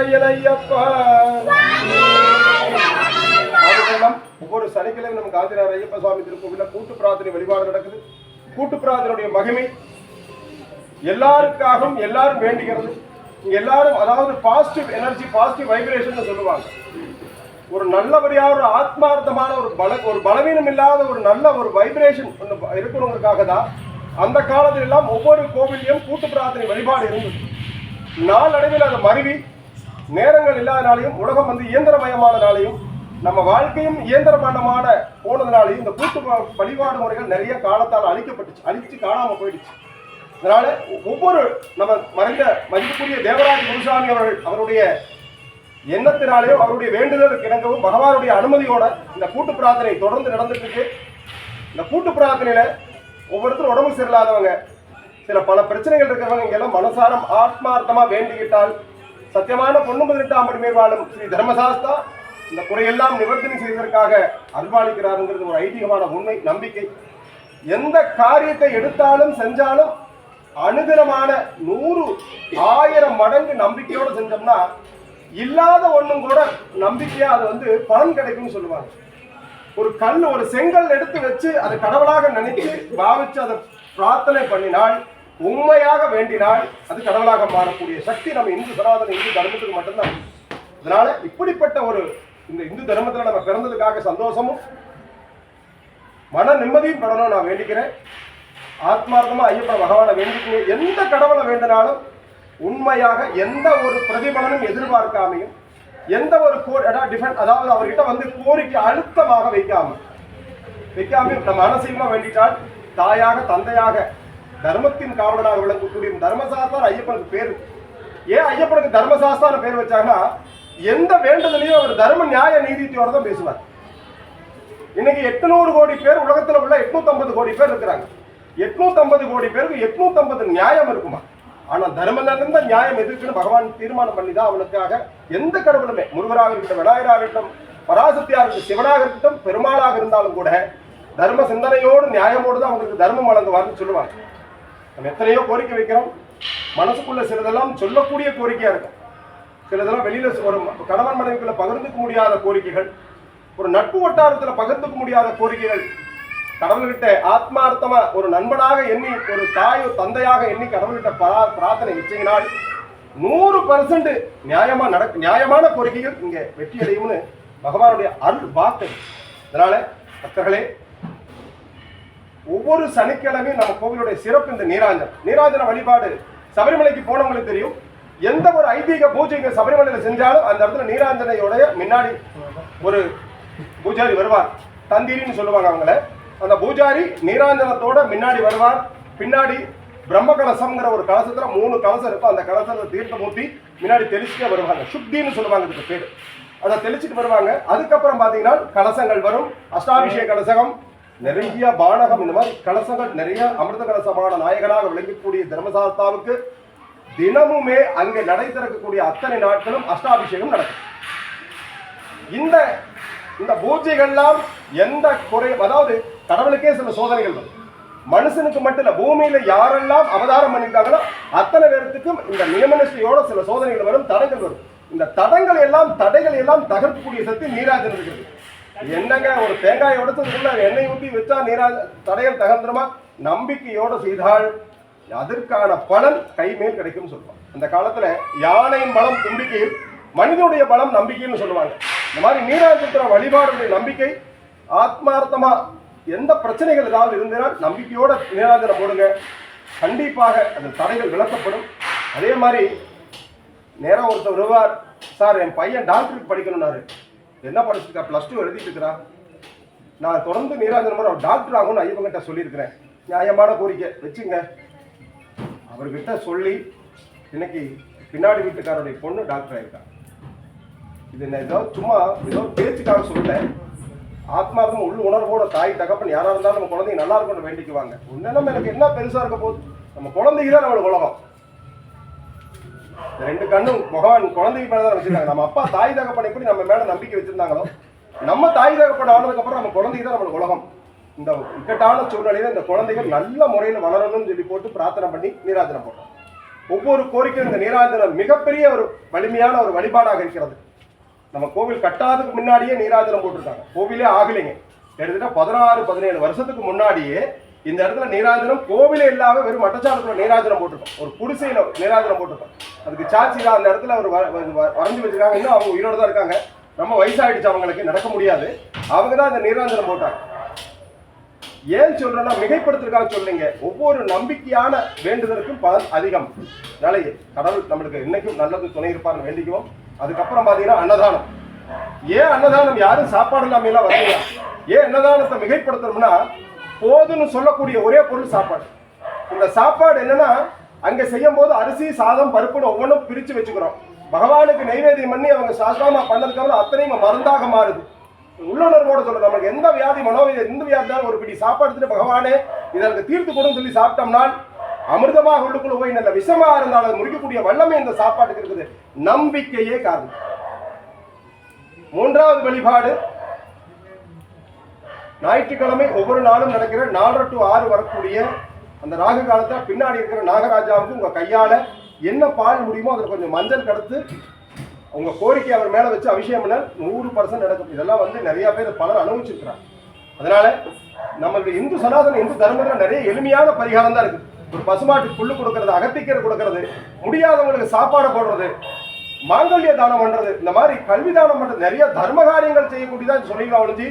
சுதனானந்த ஒவ்வொரு சனிக்கிழமை நம்ம காந்திரார் ஐயப்ப சுவாமி திருக்கோவில கூட்டு பிரார்த்தனை வழிபாடு நடக்குது. கூட்டு பிரார்த்தனுடைய மகிமை எல்லாருக்காகவும் எல்லாரும் வேண்டுகிறது. எல்லாரும் அதாவது பாசிட்டிவ் எனர்ஜி பாசிட்டிவ் வைப்ரேஷன் சொல்லுவாங்க. ஒரு நல்லபடியாக ஒரு ஆத்மார்த்தமான ஒரு பல ஒரு பலவீனம் இல்லாத ஒரு நல்ல ஒரு வைப்ரேஷன் இருக்கிறவங்களுக்காக தான் அந்த காலத்திலெல்லாம் ஒவ்வொரு கோவிலையும் கூட்டு பிரார்த்தனை வழிபாடு இருந்தது. நாளடைவில் அதை மருவி நேரங்கள் இல்லாதனாலையும் உலகம் வந்து இயந்திரமயமானனாலையும் நம்ம வாழ்க்கையும் இயந்திரமயமான போனதுனாலையும் இந்த கூட்டு வழிபாடு முறைகள் நிறைய காலத்தால் அழிக்கப்பட்டுச்சு அழிச்சு காணாமல் போயிடுச்சு. அதனால ஒவ்வொரு நம்ம மறைந்த மதிப்புக்குரிய தேவராஜ் குருசாமி அவர்கள் அவருடைய எண்ணத்தினாலேயோ அவருடைய வேண்டுதலுக்கு இணங்கவும் பகவானுடைய அனுமதியோட இந்த கூட்டு பிரார்த்தனை தொடர்ந்து நடந்துட்டு இருக்கு இந்த கூட்டு பிரார்த்தனையில ஒவ்வொருத்தரும் உடம்பு சரியில்லாதவங்க சில பல பிரச்சனைகள் இருக்கிறவங்க எல்லாம் மனசாரம் ஆத்மார்த்தமா வேண்டிக்கிட்டால் சத்தியமான பொண்ணு பதினெட்டாம் படி மேல் வாழும் ஸ்ரீ தர்மசாஸ்தா. இந்த குறையெல்லாம் நிவர்த்தனை செய்வதற்காக அருள்பாலிக்கிறாருங்கிறது ஒரு ஐதீகமான உண்மை நம்பிக்கை. எந்த காரியத்தை எடுத்தாலும் செஞ்சாலும் அனுதினமான நூறு ஆயிரம் மடங்கு நம்பிக்கையோடு செஞ்சோம்னா இல்லாத ஒண்ணும் கூட நம்பிக்கையா அது வந்து பலன் கிடைக்கும்னு சொல்லுவாங்க. ஒரு கல் ஒரு செங்கல் எடுத்து வச்சு அதை கடவுளாக நினைத்து பாவிச்சு அதை பிரார்த்தனை பண்ணினால் உண்மையாக வேண்டினால் அது கடவுளாக மாறக்கூடிய சக்தி நம்ம இந்து சனாதன இந்து தர்மத்துக்கு மட்டும்தான். அதனால இப்படிப்பட்ட ஒரு இந்த இந்து தர்மத்தில் நம்ம பிறந்ததுக்காக சந்தோஷமும் மன நிம்மதியும் பெறணும் நான் வேண்டிக்கிறேன். ஆத்மார்த்தமா ஐயப்பன் பகவானை வேண்டிக்கணும். எந்த கடவுளை வேண்டினாலும் உண்மையாக எந்த ஒரு பிரதிபலனும் எதிர்பார்க்காமையும் எந்த ஒரு கோ டிஃபரெண்ட் அதாவது அவர்கிட்ட வந்து கோரிக்கை அழுத்தமாக வைக்காம வைக்காம நம்ம அனசீமா வேண்டிட்டால் தாயாக தந்தையாக தர்மத்தின் காவலனாக விளங்கக்கூடிய தர்மசாஸ்தான் ஐயப்பனுக்கு பேரு. ஏன் ஐயப்பனுக்கு தர்மசாஸ்தான பேர் வச்சாங்கன்னா எந்த வேண்டுதலையும் அவர் தர்ம நியாய நீதித்தியோட தான் பேசுவார். இன்னைக்கு எட்நூறு கோடி பேர் உலகத்துல உள்ள 850 கோடி பேர் இருக்கிறாங்க. 850 கோடி பேருக்கு 850 நியாயம் இருக்குமா? ஆனா தர்ம நடந்த நியாயம் எதுக்குன்னு பகவான் தீர்மானம் பண்ணி தான் அவனுக்காக எந்த கடவுளுமே முருகராக இருக்கட்டும் விநாயகராக இருக்கட்டும் பராசக்தியாக இருக்கட்டும் சிவனாக இருக்கட்டும் பெருமாளாக இருந்தாலும் கூட தர்ம சிந்தனையோடு நியாயமோடு தான் அவங்களுக்கு தர்மம் வழங்குவார்னு சொல்லுவாங்க. நம்ம எத்தனையோ கோரிக்கை வைக்கிறோம். மனசுக்குள்ள சிலதெல்லாம் சொல்லக்கூடிய கோரிக்கையா இருக்கும். சிலதெல்லாம் வெளியில ஒரு கணவன் மனைவிக்குள்ள பகிர்ந்துக்க முடியாத கோரிக்கைகள் ஒரு நட்பு வட்டாரத்துல பகிர்ந்துக்க முடியாத கோரிக்கைகள். கடவுள்கிட்ட ஆத்மார்த்தமா ஒரு நண்பனாக எண்ணி ஒரு தாயோ தந்தையாக எண்ணி கடவுள்கிட்ட பரா- பிரார்த்தனை வச்சீங்கனால் நூறு பர்சன்ட் நியாயமா நடக்க நியாயமான கோரிக்கைகள் இங்க வெற்றி அடையும்னு பகவானுடைய அருள் வார்த்தை. அதனால பக்தர்களே ஒவ்வொரு சனிக்கிழமையும் நம்ம கோவிலுடைய சிறப்பு இந்த நீராஞ்சனம். நீராஞ்சன வழிபாடு. சபரிமலைக்கு போனவங்களுக்கு தெரியும். எந்த ஒரு ஐதீக பூஜைங்க சபரிமலையில் செஞ்சாலும் அந்த இடத்துல நீராஞ்சனையோடைய முன்னாடி ஒரு பூஜாரி வருவார். தந்திரின்னு சொல்லுவாங்க அவங்கள. அந்த பூஜாரி நீராஞ்சனத்தோட முன்னாடி வருவார். பின்னாடி பிரம்ம கலசம்ங்கிற ஒரு கலசத்துல மூணு கலசம் இருக்கும். அந்த கலசத்தை தீர்த்தம் ஊற்றி முன்னாடி தெளிச்சுட்டே வருவாங்க. சுத்தின்னு சொல்லுவாங்க இதுக்கு பேர். அதை தெளிச்சுட்டு வருவாங்க. அதுக்கப்புறம் பார்த்தீங்கன்னா கலசங்கள் வரும். அஷ்டாபிஷேக கலசகம் நிறைய பானகம் இந்த மாதிரி கலசங்கள் நிறைய அமிர்த கலசமான நாயகனாக விளங்கக்கூடிய தர்மசாஸ்தாவுக்கு தினமுமே அங்கே நடை திறக்கக்கூடிய அத்தனை நாட்களும் அஷ்டாபிஷேகம் நடக்கும். இந்த இந்த பூஜைகள்லாம் எந்த குறை அதாவது கடவுளுக்கே சில சோதனைகள் வரும். மனுஷனுக்கு மட்டும் இல்ல பூமியில யாரெல்லாம் அவதாரம் பண்ணியிருக்காங்களோ அத்தனை பேர்த்துக்கும் இந்த நியமனிஷ்டையோட சில சோதனைகள் வரும் தடைகள் வரும். இந்த தடங்கள் எல்லாம் தடைகள் எல்லாம் தகர்க்கக்கூடிய சக்தி நீராஜன் இருக்கிறது. என்னங்க ஒரு தேங்காய் உடச்சதுக்குள்ள எண்ணெய் ஊற்றி வச்சா நீரா தடையல் தகந்திரமா நம்பிக்கையோடு செய்தால் அதற்கான பலன் கைமேல் கிடைக்கும்னு சொல்லுவாங்க. அந்த காலத்துல யானையின் பலம் நம்பிக்கையில் மனிதனுடைய பலம் நம்பிக்கைன்னு சொல்லுவாங்க. இந்த மாதிரி நீராஜத்திர வழிபாடுடைய நம்பிக்கை ஆத்மார்த்தமா எந்த பிரச்சனைகள் ஏதாவது இருந்தால் நம்பிக்கையோட நீராஜனை போடுங்க. கண்டிப்பாக அந்த தடைகள் விளக்கப்படும் அதே மாதிரி நேரம் ஒருத்தர் வருவார் சார் என் பையன் டாக்டருக்கு படிக்கணும்னாரு. என்ன படிச்சிருக்கா ப்ளஸ் டூ எழுதிட்டு இருக்கிறா நான் தொடர்ந்து நீராஜன் மாதிரி அவர் டாக்டர் ஆகும்னு ஐயப்பங்கிட்ட சொல்லியிருக்கிறேன். நியாயமான கோரிக்கை. வச்சுங்க. அவர்கிட்ட சொல்லி இன்னைக்கு பின்னாடி வீட்டுக்காரருடைய பொண்ணு டாக்டர் ஆயிருக்கா. இது நான் ஏதோ சும்மா ஏதோ பேச்சுக்காக சொல்ல ஆத்மார்த்தம் உள் உணர்வோட தாய் தகப்பன் யாராக இருந்தாலும் நம்ம குழந்தைங்க நல்லா இருக்கணும்னு வேண்டிக்குவாங்க. உன்ன நம்ம எனக்கு என்ன பெருசா இருக்க போகுது? நம்ம குழந்தைங்க தான் நம்மளுக்கு உலகம். ரெண்டு கண்ணும் முகவான் குழந்தைக்கு மேலே தான் வச்சிருக்காங்க. நம்ம அப்பா தாய் தகப்பன் எப்படி நம்ம மேல நம்பிக்கை வச்சிருந்தாங்களோ நம்ம தாய் தகப்பன் ஆனதுக்கப்புறம் நம்ம குழந்தைக்கு தான் நம்மளுக்கு உலகம். இந்த இக்கட்டான சூழ்நிலையில இந்த குழந்தைகள் நல்ல முறையில் வளரணும்னு சொல்லி போட்டு பிரார்த்தனை பண்ணி நீராஜனம் போட்டோம். ஒவ்வொரு கோரிக்கையும் இந்த நீராஜனம் மிகப்பெரிய ஒரு வலிமையான ஒரு வழிபாடாக இருக்கிறது. நம்ம கோவில் கட்டாததுக்கு முன்னாடியே நீராஜனம் போட்டிருக்காங்க. கோவிலே ஆகலைங்க. கிட்டத்தட்ட பதினாறு பதினேழு வருஷத்துக்கு முன்னாடியே இந்த இடத்துல நீராஜனம் கோவிலே இல்லாம வெறும் மட்டச்சாலத்துல நீராஜனம் போட்டிருக்கோம். ஒரு குடிசையில நீராஜனம் போட்டிருக்கோம். அதுக்கு சாட்சி தான் அந்த இடத்துல ஒரு வ- வ- வரைஞ்சு வச்சிருக்காங்க. இன்னும் அவங்க உயிரோட தான் இருக்காங்க. ரொம்ப வயசாயிடுச்சு அவங்களுக்கு நடக்க முடியாது. அவங்க தான் அந்த நீராஜனம் போட்டாங்க. ஏன் சொல்றேன்னா மிகைப்படுத்துறதுக்காக சொல்லுங்க ஒவ்வொரு நம்பிக்கையான வேண்டுதலுக்கும் பலன் அதிகம். அதனால கடவுள் நம்மளுக்கு இன்னைக்கும் நல்லது துணை இருப்பார்னு வேண்டிக்குவோம். அதுக்கப்புறம் பாத்தீங்கன்னா அன்னதானம். ஏன் அன்னதானம் யாரும் சாப்பாடு இல்லாம வரீங்க ஏன் அன்னதானத்தை மிகைப்படுத்தணும்னா போதும்னு சொல்லக்கூடிய ஒரே பொருள் சாப்பாடு. இந்த சாப்பாடு என்னன்னா அங்க செய்யும் போது அரிசி சாதம் பருப்புன்னு ஒவ்வொன்றும் பிரிச்சு வச்சுக்கிறோம். பகவானுக்கு நைவேத்தியம் பண்ணி அவங்க சாஸ்திரமா பண்ணதுக்கு அப்புறம் அத்தனையும் மருந்தாக மாறுது. உள்ளுணர்வோட சொல்றது நமக்கு எந்த வியாதி மனோவியாதி எந்த வியாதியாலும் ஒரு பிடி சாப்பாடு பகவானே இதற்கு தீர்த்து கொடுன்னு சொல்லி சாப்பிட்டோம்னா அமிர்தமாக உள்ளுக்குள்ள போய் நல்ல விஷமா இருந்தாலும் அதை வல்லமை இந்த சாப்பாட்டுக்கு இருக்குது. நம்பிக்கையே காரணம். மூன்றாவது வழிபாடு ஞாயிற்றுக்கிழமை ஒவ்வொரு நாளும் நடக்கிற நாலரை டு ஆறு வரக்கூடிய அந்த ராகு காலத்தில் பின்னாடி இருக்கிற நாகராஜாவுக்கு உங்கள் கையால் என்ன பால் முடியுமோ அதில் கொஞ்சம் மஞ்சள் கடத்து உங்கள் கோரிக்கை அவர் மேலே வச்சு அபிஷேகம் பண்ண நூறு பர்சன்ட் நடக்கும். இதெல்லாம் வந்து நிறையா பேர் பலர் அனுபவிச்சிருக்கிறாங்க. அதனால நம்மளுடைய இந்து சனாதன இந்து தர்மத்துல நிறைய எளிமையான பரிகாரம் தான் இருக்குது ஒரு பசுமாட்டு புல்லு கொடுக்கறது அகத்திக்கீரை கொடுக்கறது முடியாதவங்களுக்கு சாப்பாடு போடுறது மாங்கல்ய தானம் பண்ணுறது இந்த மாதிரி கல்வி தானம் பண்ணுறது நிறைய தர்ம காரியங்கள் செய்யக்கூடியதான் சொல்லிக்கலாம் ஒழிஞ்சு